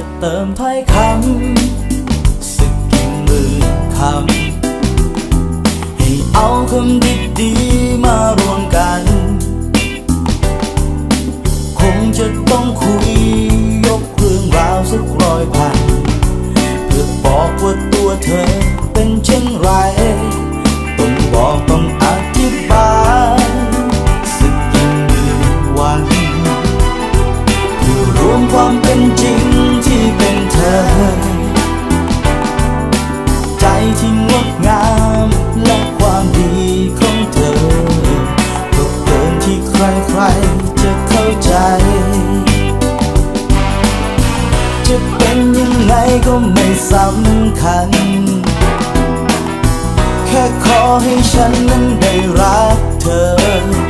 จะเติมถ้อยคำสักกี่หมื่นคำ ให้เอาคำดีดีมารวมกัน คงจะต้องคุยยกเรื่องราวสักร้อยพัน เพื่อบอกว่าตัวเธอ สำคัญ แค่ขอให้ฉันนั้นได้รักเธอ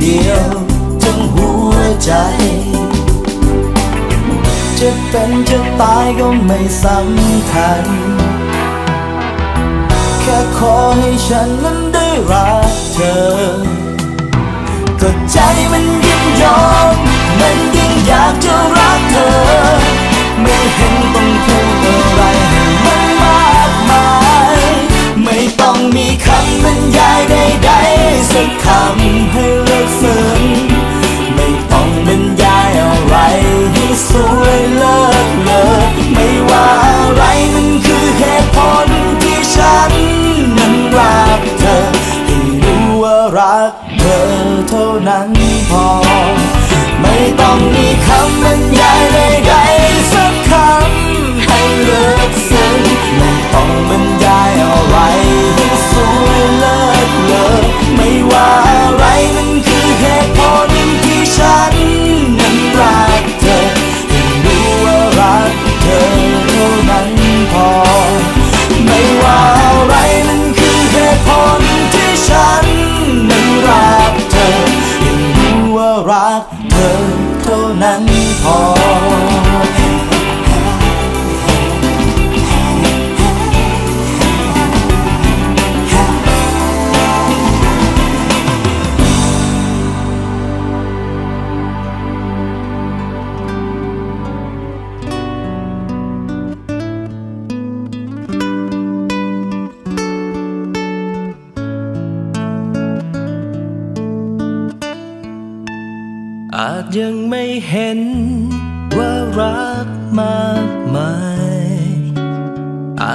เดียวทั้งหัวใจ จะเป็นจะตายก็ไม่สำคัญ แค่ขอให้ฉันนั้นได้รักเธอ ก็ใจมันยิ่งยอม มันยิ่งอยากจะรักเธอ ไม่เห็นต้องพูด มีคำบรรยายใดๆสักคำให้เลิกฝืน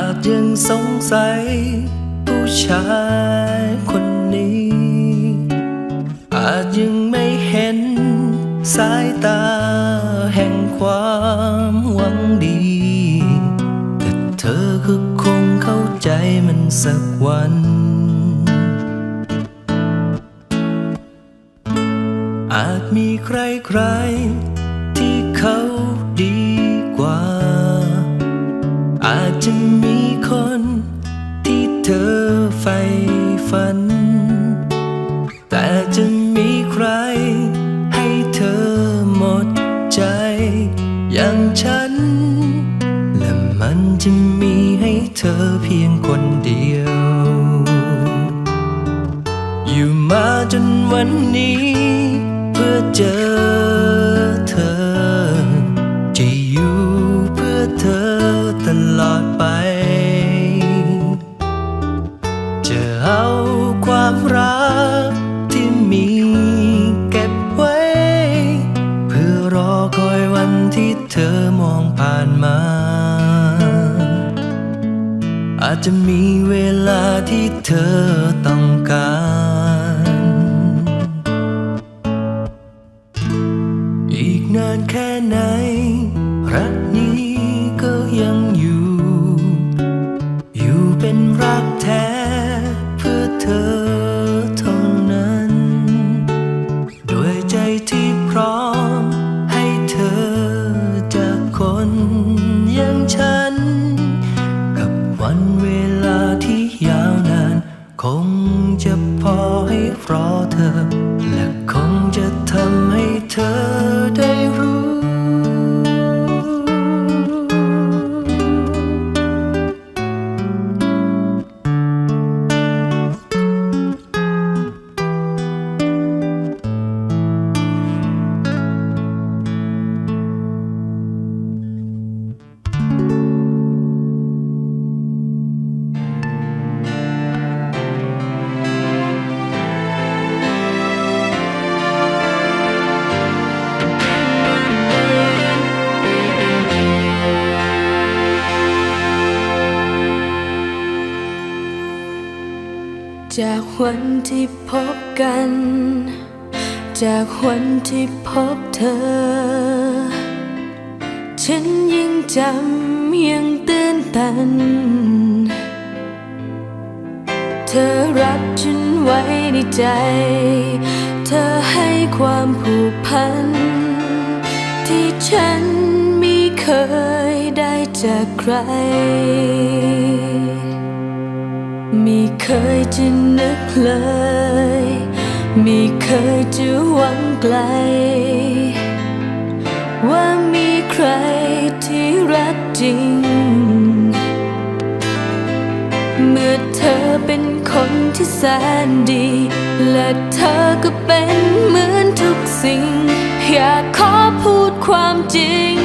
าจยังสงสัย ผู้ชายคนนี้ อาจยังไม่เห็น สายตาแห่งความหวังดี แต่เธอก็คงเข้าใจมันสักวันอาจมีใครใคร อย่างฉัน และมันจะมีให้เธอเพียงคนเดียว อยู่มาจนวันนี้ เพื่อเจอ จะมีเวลาที่เธอต้องการ อีกนานแค่ไหนากวันที่พบเธอ ฉันยังจำยังตื่นตัน เธอรับฉันไว้ในใจ เธอให้ความผูกพัน ที่ฉันไม่เคยได้จากใคร ไม่เคยจะนึกเลย ม่เคยจะหวังไกล ว่ามีใครที่รักจริง เมื่อเธอเป็นคนที่แสนดี และเธอก็เป็นเหมือนทุกสิ่ง อยากขอพูดความจริง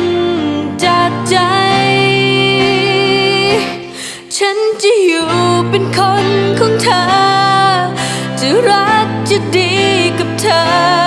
จากใจ ฉันจะอยู่เป็นคน time.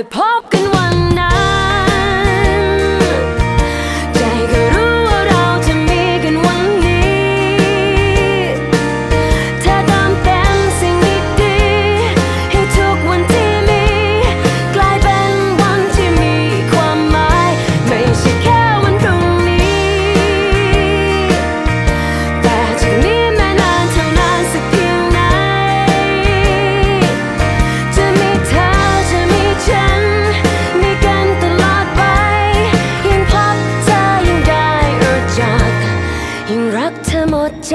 The up. เธอหมดใจ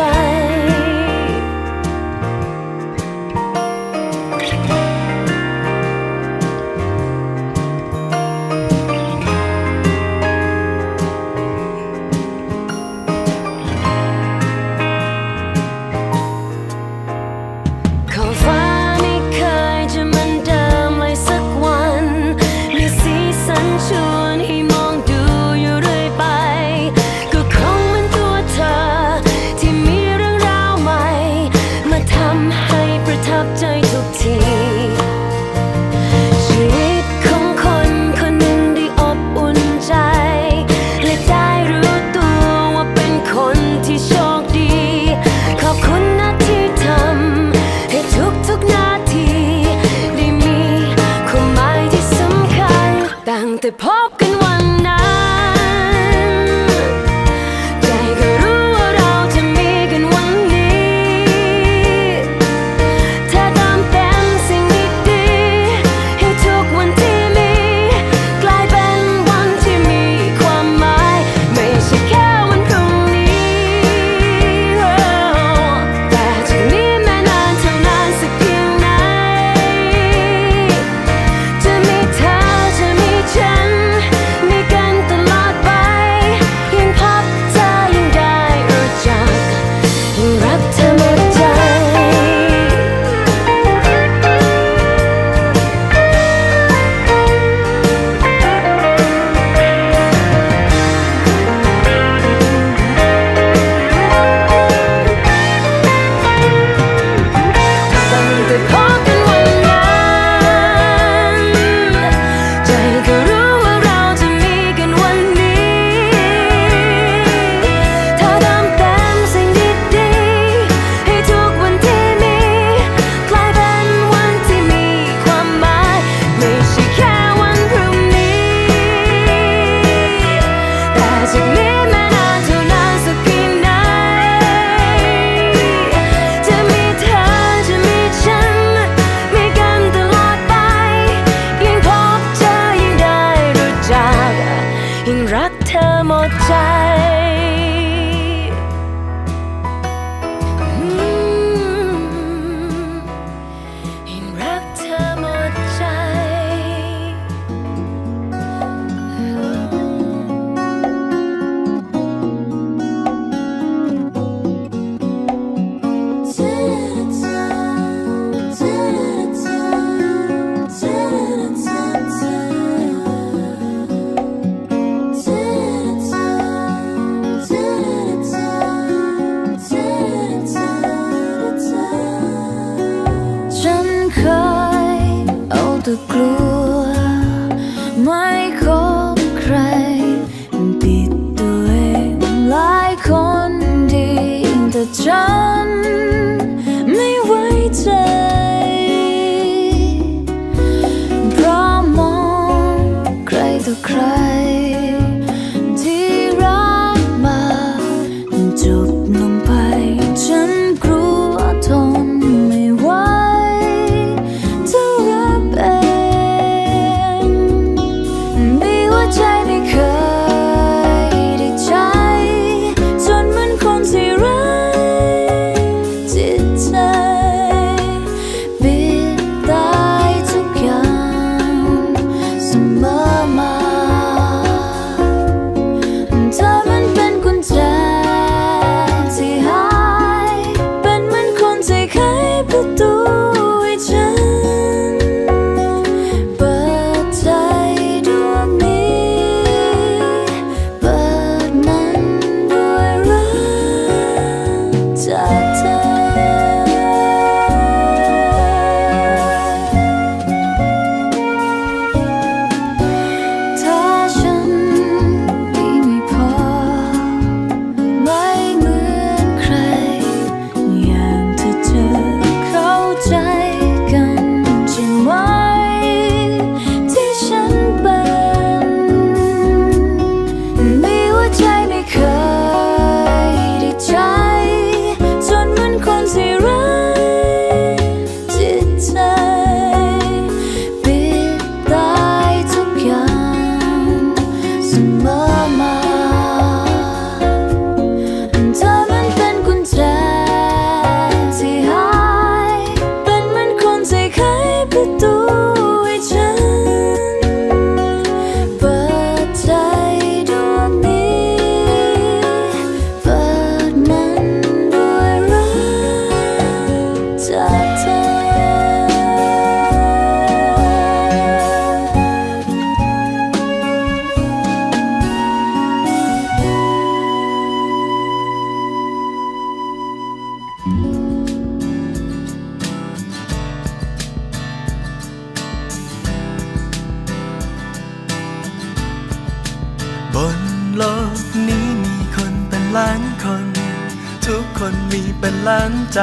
ใจ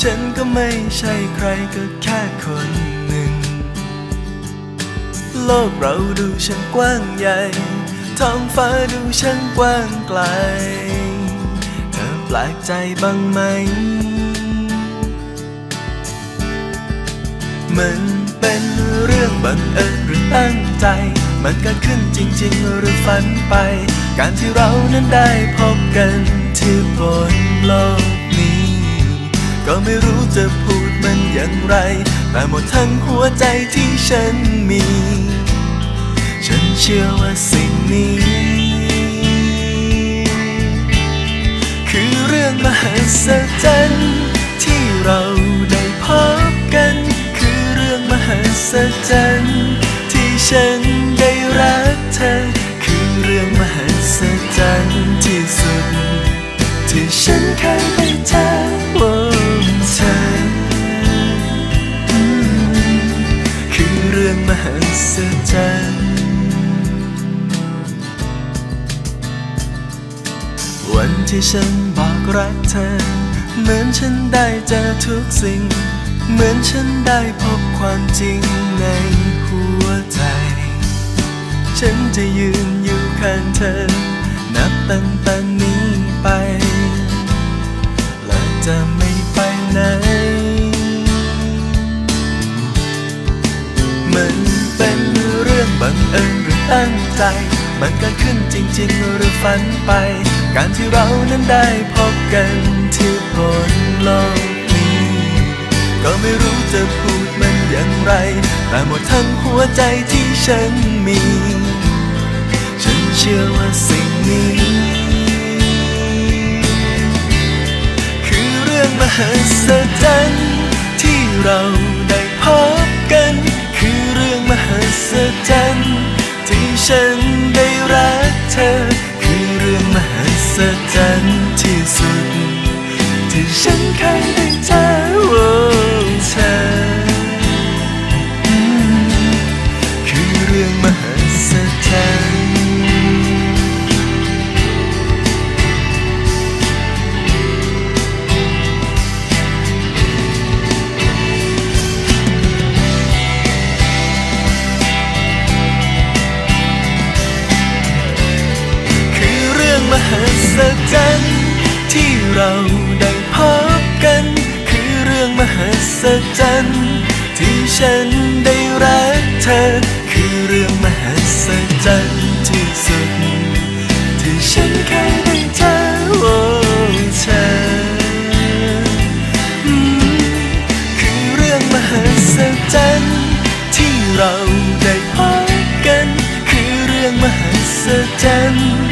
ฉันก็ไม่ใช่ใครก็แค่คนหนึ่ง โลกเราดูช่างกว้างใหญ่ ท้องฟ้าดูช่างกว้างไกล เธอแปลกใจบ้างไหม มันเป็นเรื่องบังเอิญหรือตั้งใจ มันเกิดขึ้นจริง ๆ หรือฝันไป การที่เรานั้นได้พบกันที่บนโลก ก็ไม่รู้จะพูดมันอย่างไร แต่หมดทั้งหัวใจที่ฉันมี ฉันเชื่อว่าสิ่งนี้ คือเรื่องมหัศจรรย์ที่เราได้พบกัน คือเรื่องมหัศจรรย์ที่ฉันได้รักเธอ คือเรื่องมหัศจรรย์ที่สุด ที่ฉันเคยได้เจอ ที่ฉันบอกรักเธอ เหมือนฉันได้เจอทุกสิ่ง เหมือนฉันได้พบความจริงในหัวใจ ฉันจะยืนอยู่ข้างเธอ นับตั้งแต่นี้ไป และจะไม่ไปไหน มันเป็นเรื่องบังเอิญหรือตั้งใจ มันเกิดขึ้นจริง ๆ หรือฝันไป การที่เรานั้นได้พบกันที่บนโลกนี้ ก็ไม่รู้จะพูดมันอย่างไร แต่หมดทั้งหัวใจที่ฉันมี ฉันเชื่อว่าสิ่งนี้ คือเรื่องมหัศจรรย์ที่เราได้พบกัน คือเรื่องมหัศจรรย์ที่ฉันได้รักเธอ ศจรรย์ที่สุด ที่ฉันเคยได้เจอวงเธอ sen